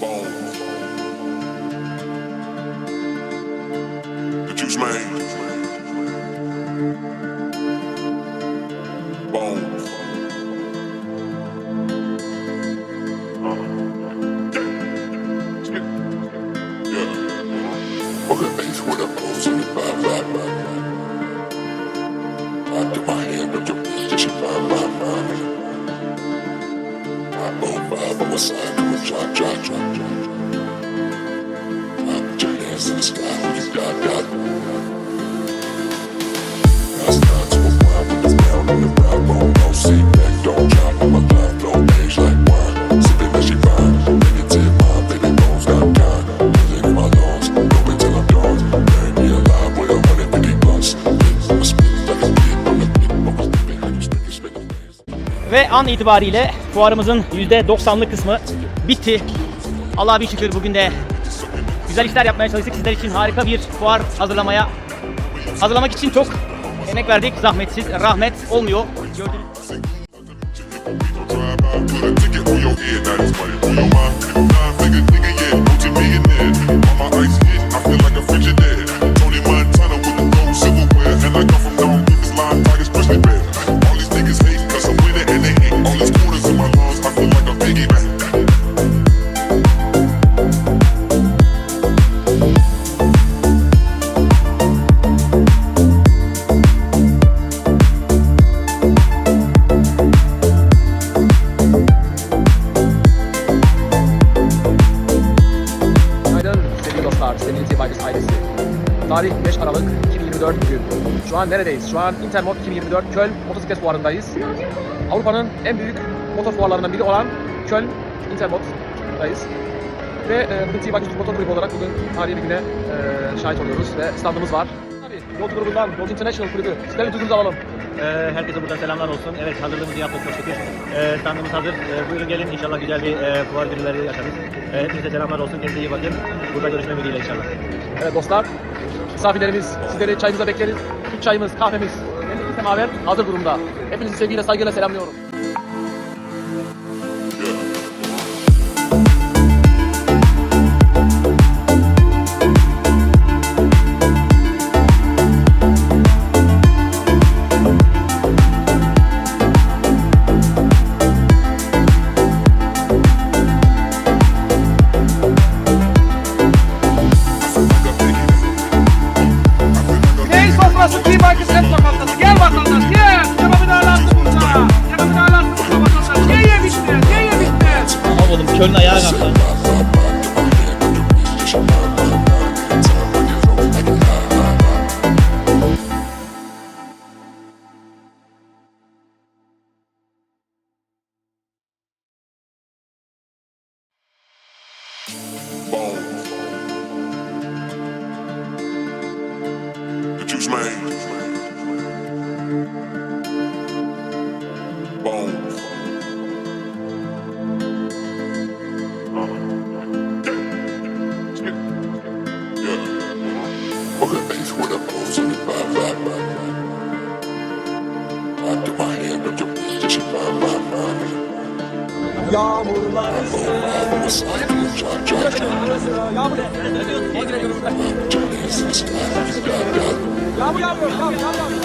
Bones. The juice man. homicide to a jack jack jack jack. An itibariyle fuarımızın %90'lık kısmı bitti. Allah'a bir şükür bugün de güzel işler yapmaya çalıştık. Sizler için harika bir fuar hazırlamaya hazırlamak için çok emek verdik. Zahmetsiz, rahmet olmuyor. Gördüğünüz Tarih 5 Aralık 2024 bugün. Şu an neredeyiz? Şu an Intermot 2024 Köln motosiklet fuarındayız. Avrupa'nın en büyük motor fuarlarından biri olan Köln Intermot'dayız. Ve e, bugün T-Bikers Motor Kulübü olarak bugün tarihi bir güne e, şahit oluyoruz ve standımız var. Tabii, Yolcu grubundan, Yolcu International Kulübü. Sizlerin duygunuzu alalım. Ee, herkese buradan selamlar olsun. Evet hazırlığımızı yaptık çok şükür. Ee, standımız hazır. Ee, buyurun gelin inşallah güzel bir e, fuar günleri yaşarız. Ee, hepinize selamlar olsun. Kendinize iyi bakın. Burada görüşmek ümidiyle inşallah. Evet dostlar, misafirlerimiz, sizleri çayımıza bekleriz. Türk çayımız, kahvemiz, demlik semaver hazır durumda. Hepinizi sevgiyle, saygıyla selamlıyorum. Yağmurlar ısrar. Drop, drop, drop. Yağmur yağmıyor. Yağmur yağmıyor.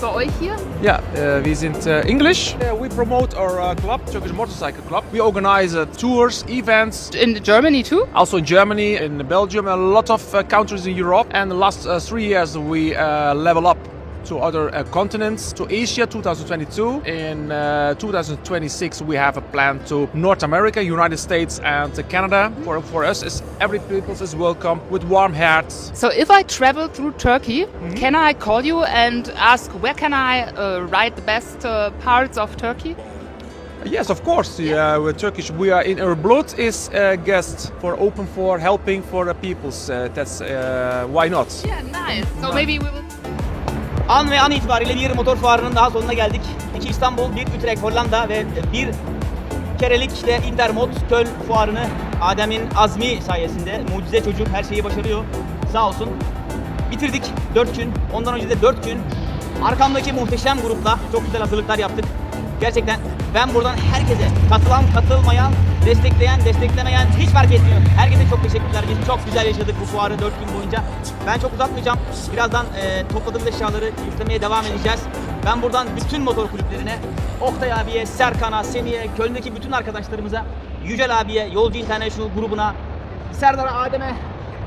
Bei euch hier? Ja, äh, wir sind äh, English. Uh, we promote our uh, club, Turkish Motorcycle Club. We organize uh, tours, events, In Germany too? also in Germany, in Belgium, a lot of uh, countries in Europe. And the last uh, three years we uh, level up to other uh, continents, to Asia 2022. In uh, 2026 we have a plan to North America, United States and Canada. For, for us, is every people is welcome with warm hearts. So if I travel through Turkey, can I call you and ask where can I uh, ride the best uh, parts of Turkey? Yes, of course. Yeah, we're Turkish. We are in our blood is uh, guest for open for helping for the peoples. Uh, that's uh, why not? Yeah, nice. So maybe we will. An ve an itibariyle bir motor fuarının daha sonuna geldik. İki İstanbul, bir Utrecht Hollanda ve bir kerelik işte Intermod Köln fuarını Adem'in azmi sayesinde mucize çocuk her şeyi başarıyor. Sağ olsun. Bitirdik 4 gün. Ondan önce de 4 gün arkamdaki muhteşem grupla çok güzel hazırlıklar yaptık. Gerçekten ben buradan herkese katılan, katılmayan, destekleyen, desteklemeyen hiç fark etmiyor. Herkese çok teşekkürler. Biz çok güzel yaşadık bu fuarı 4 gün boyunca. Ben çok uzatmayacağım. Birazdan e, topladığımız eşyaları yüklemeye devam edeceğiz. Ben buradan bütün motor kulüplerine, Oktay abiye, Serkan'a, Semih'e, Köln'deki bütün arkadaşlarımıza, Yücel abiye, Yolcu International grubuna, Serdar'a, Adem'e,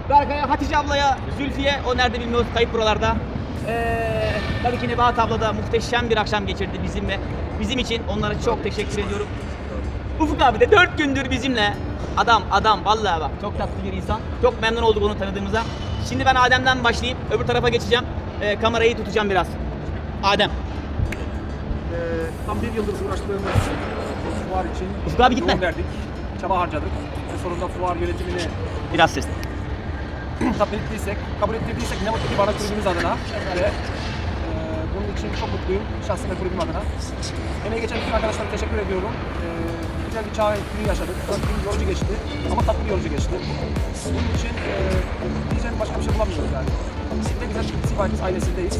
Berkay'a, Hatice ablaya, Zülfiye, o nerede bilmiyoruz, kayıp buralarda. Ee, tabii ki Nebahat abla da muhteşem bir akşam geçirdi bizimle. Bizim için onlara çok teşekkür ediyorum. Ufuk abi de 4 gündür bizimle. Adam adam vallahi bak çok tatlı bir insan. Çok memnun olduk onu tanıdığımıza. Şimdi ben Adem'den başlayıp öbür tarafa geçeceğim. Ee, kamerayı tutacağım biraz. Adem. Ee, tam bir yıldır uğraştığımız fuar için Ufuk abi gitme. verdik, çaba harcadık. Ve sonunda fuar yönetimini Biraz ses. tatmin ettiysek, kabul ettirdiysek ne mutlu ki bana kulübümüz adına ve bunun için çok mutluyum şahsım ve kulübüm adına. Emeği geçen bütün arkadaşlara teşekkür ediyorum. E, güzel bir çağ günü yaşadık. Gün yorucu geçti ama tatlı bir yorucu geçti. Bunun için e, diyeceğim başka bir şey bulamıyoruz yani. Ne güzel bir Sivakis ailesindeyiz.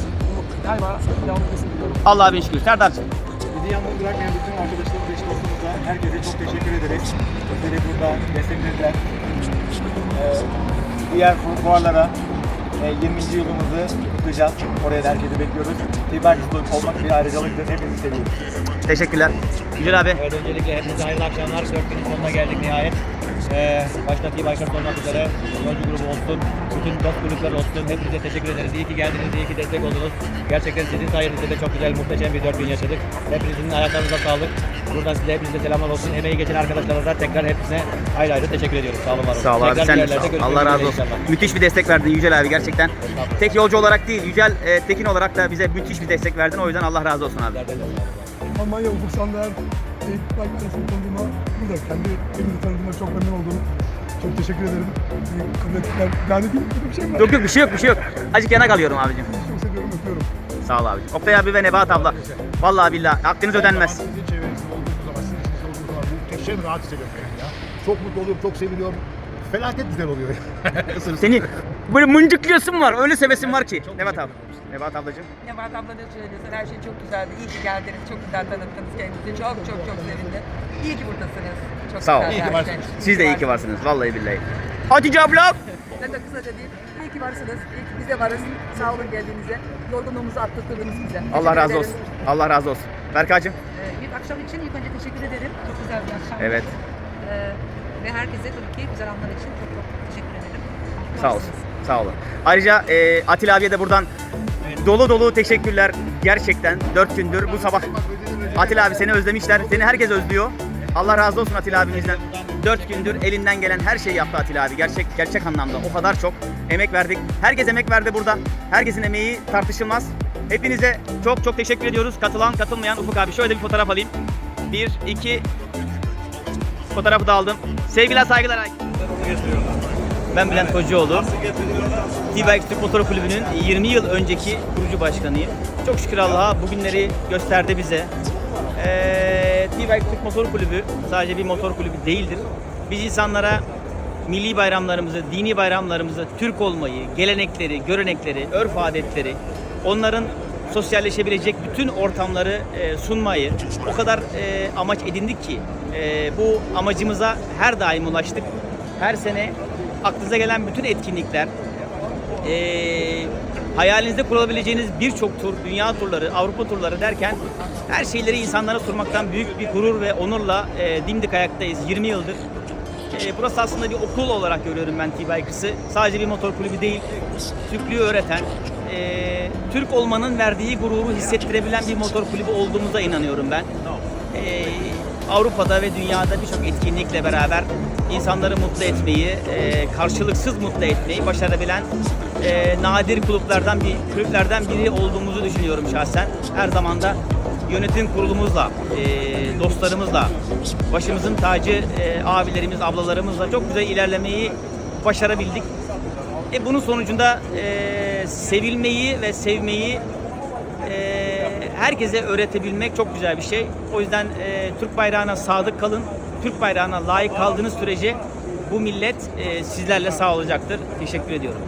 Daima devam etmesini diliyorum. Allah'a bin şükür. Serdar'cığım. Bizi yalnız bırakmayan bütün arkadaşlarımız, eş dostumuza herkese çok teşekkür ederiz. Bizleri burada desteklediler. Ee, diğer fu- fuarlara e, 20. yılımızı kutlayacağız. Oraya da herkesi bekliyoruz. T-Bikes olmak bir ayrıcalıktır. Hepinizi seviyoruz. Teşekkürler. Yücel abi. Evet öncelikle hepinize hayırlı akşamlar. Dört günün sonuna geldik nihayet. Ee, başta T-Bikers olmak üzere yolcu grubu olsun, bütün dost kulüpler olsun. Hepinize teşekkür ederiz. İyi ki geldiniz, iyi ki destek oldunuz. Gerçekten sizin sayenizde de çok güzel, muhteşem bir dört gün yaşadık. Hepinizin ayaklarınıza sağlık. Buradan size hepinize selamlar olsun. Emeği geçen arkadaşlara da tekrar hepsine ayrı ayrı teşekkür ediyoruz. Sağ olun, var olun. Sağ ol abi Tekrar sen bir de sağ yerlerde ol. görüşmek Allah razı olsun. inşallah. Müthiş bir destek verdin Yücel abi gerçekten. Tek yolcu olarak değil Yücel e, Tekin olarak da bize müthiş bir destek verdin. O yüzden Allah razı olsun abi. Almanya Ufuk Sandıer Eğitim Fakültesi'ni tanıdığıma, burada kendi evimde tanıdığıma çok memnun oldum. Çok teşekkür ederim. Beni kabul ettiler. Yani? Böyle bir şey mi? Yok yok bir şey yok bir şey yok. Azıcık yana kalıyorum abicim. Çok seviyorum, öpüyorum. Sağ ol abicim. Oktay abi ve Nebahat abla. Vallahi billahi hakkınız ödenmez. Sizin çevrenizde olduğunuz zaman, sizin içinizde olduğunuz zaman muhteşem rahat hissediyorum ya. Çok mutlu oluyorum, çok seviniyorum. Felaket güzel oluyor. Seni böyle mıncıklıyorsun var. Öyle sevesin var ki. Nebahat abla. Nebahat ablacığım. Nebahat abla da söylüyorsun. Her şey çok güzeldi. İyi ki geldiniz. Çok güzel tanıttınız kendinizi. Çok çok çok sevindim. İyi ki buradasınız. Çok Sağ ol. İyi ki varsınız. şey. Siz de iyi ki varsınız. Vallahi billahi. Hatice abla. Ben de kısaca diyeyim. İyi ki varsınız. İyi ki biz de varız. Sağ olun geldiğinize. Yorgunluğumuzu atlattırdınız bize. Allah razı olsun. Allah razı olsun. Berkacığım. Ee, bir akşam için ilk önce teşekkür ederim. Çok güzel bir akşam. Evet. Ee, ve herkese tabii ki güzel anlar için çok çok teşekkür ederim. Sağ olsun. Sağ olun. Ayrıca e, Atilla abiye de buradan dolu dolu teşekkürler. Gerçekten 4 gündür bu sabah. Atilla abi seni özlemişler. Seni herkes özlüyor. Allah razı olsun Atilla abimizden. 4 gündür elinden gelen her şeyi yaptı Atilla abi. Gerçek gerçek anlamda. O kadar çok emek verdik. Herkes emek verdi burada. Herkesin emeği tartışılmaz. Hepinize çok çok teşekkür ediyoruz. Katılan, katılmayan Ufuk abi. Şöyle bir fotoğraf alayım. 1, 2, fotoğrafı da aldım. Sevgiler, saygılar. Ben Bülent Kocaoğlu. T-Bike Türk Motor Kulübü'nün 20 yıl önceki kurucu başkanıyım. Çok şükür Allah'a bugünleri gösterdi bize. Ee, T-Bike Türk Motor Kulübü sadece bir motor kulübü değildir. Biz insanlara milli bayramlarımızı, dini bayramlarımızı, Türk olmayı, gelenekleri, görenekleri, örf adetleri, onların sosyalleşebilecek bütün ortamları e, sunmayı o kadar e, amaç edindik ki e, bu amacımıza her daim ulaştık. Her sene aklınıza gelen bütün etkinlikler, e, hayalinizde kurabileceğiniz birçok tur, dünya turları, Avrupa turları derken her şeyleri insanlara sormaktan büyük bir gurur ve onurla e, dimdik ayaktayız 20 yıldır. E, burası aslında bir okul olarak görüyorum ben T-Bikers'ı. Sadece bir motor kulübü değil, Türklüğü öğreten, e, Türk olmanın verdiği gururu hissettirebilen bir motor kulübü olduğumuza inanıyorum ben. E, Avrupa'da ve dünyada birçok etkinlikle beraber insanları mutlu etmeyi, e, karşılıksız mutlu etmeyi başarabilen e, nadir kulüplerden bir kulüplerden biri olduğumuzu düşünüyorum şahsen. Her zaman da yönetim kurulumuzla, e, dostlarımızla, başımızın tacı e, abilerimiz, ablalarımızla çok güzel ilerlemeyi başarabildik. E, bunun sonucunda e, sevilmeyi ve sevmeyi e, herkese öğretebilmek çok güzel bir şey. O yüzden e, Türk bayrağına sadık kalın. Türk bayrağına layık kaldığınız sürece bu millet e, sizlerle sağ olacaktır. Teşekkür ediyorum.